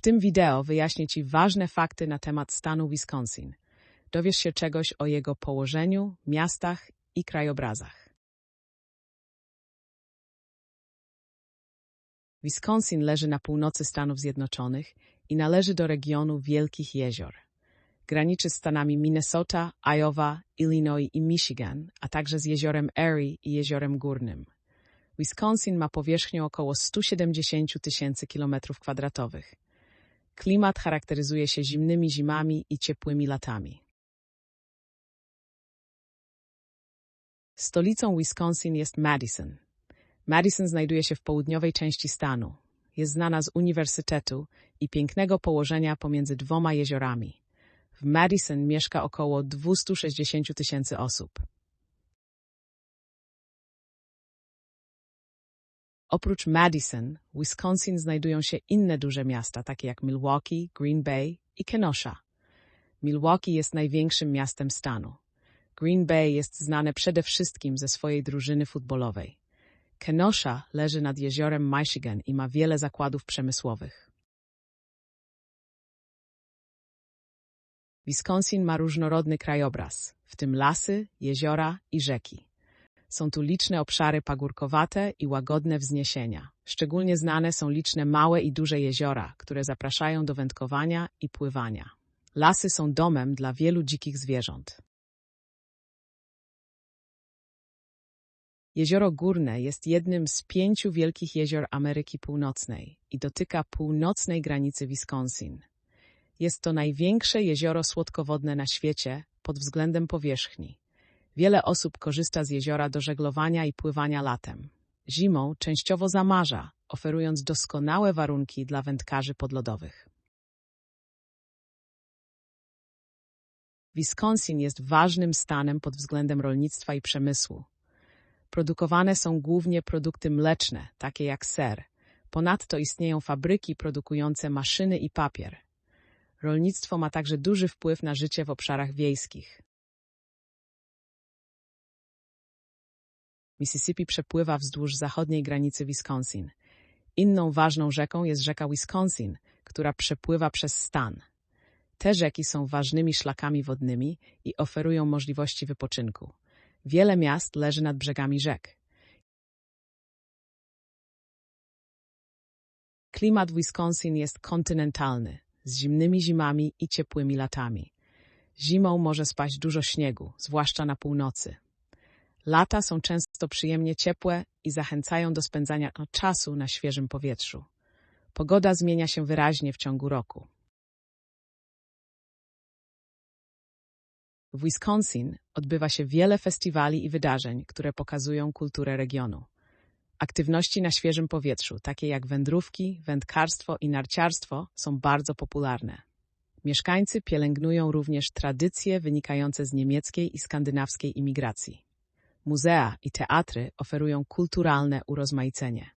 W tym wideo wyjaśnię Ci ważne fakty na temat stanu Wisconsin. Dowiesz się czegoś o jego położeniu, miastach i krajobrazach. Wisconsin leży na północy Stanów Zjednoczonych i należy do regionu Wielkich Jezior. Graniczy z stanami Minnesota, Iowa, Illinois i Michigan, a także z jeziorem Erie i jeziorem Górnym. Wisconsin ma powierzchnię około 170 tysięcy kilometrów kwadratowych. Klimat charakteryzuje się zimnymi zimami i ciepłymi latami. Stolicą Wisconsin jest Madison. Madison znajduje się w południowej części stanu. Jest znana z uniwersytetu i pięknego położenia pomiędzy dwoma jeziorami. W Madison mieszka około 260 tysięcy osób. Oprócz Madison, Wisconsin znajdują się inne duże miasta, takie jak Milwaukee, Green Bay i Kenosha. Milwaukee jest największym miastem stanu. Green Bay jest znane przede wszystkim ze swojej drużyny futbolowej. Kenosha leży nad jeziorem Michigan i ma wiele zakładów przemysłowych. Wisconsin ma różnorodny krajobraz, w tym lasy, jeziora i rzeki. Są tu liczne obszary pagórkowate i łagodne wzniesienia. Szczególnie znane są liczne małe i duże jeziora, które zapraszają do wędkowania i pływania. Lasy są domem dla wielu dzikich zwierząt. Jezioro Górne jest jednym z pięciu wielkich jezior Ameryki Północnej i dotyka północnej granicy Wisconsin. Jest to największe jezioro słodkowodne na świecie pod względem powierzchni. Wiele osób korzysta z jeziora do żeglowania i pływania latem. Zimą częściowo zamarza, oferując doskonałe warunki dla wędkarzy podlodowych. Wisconsin jest ważnym stanem pod względem rolnictwa i przemysłu. Produkowane są głównie produkty mleczne, takie jak ser. Ponadto istnieją fabryki produkujące maszyny i papier. Rolnictwo ma także duży wpływ na życie w obszarach wiejskich. Mississippi przepływa wzdłuż zachodniej granicy Wisconsin. Inną ważną rzeką jest rzeka Wisconsin, która przepływa przez stan. Te rzeki są ważnymi szlakami wodnymi i oferują możliwości wypoczynku. Wiele miast leży nad brzegami rzek. Klimat Wisconsin jest kontynentalny, z zimnymi zimami i ciepłymi latami. Zimą może spaść dużo śniegu, zwłaszcza na północy. Lata są często przyjemnie ciepłe i zachęcają do spędzania czasu na świeżym powietrzu. Pogoda zmienia się wyraźnie w ciągu roku. W Wisconsin odbywa się wiele festiwali i wydarzeń, które pokazują kulturę regionu. Aktywności na świeżym powietrzu, takie jak wędrówki, wędkarstwo i narciarstwo, są bardzo popularne. Mieszkańcy pielęgnują również tradycje wynikające z niemieckiej i skandynawskiej imigracji. Muzea i teatry oferują kulturalne urozmaicenie.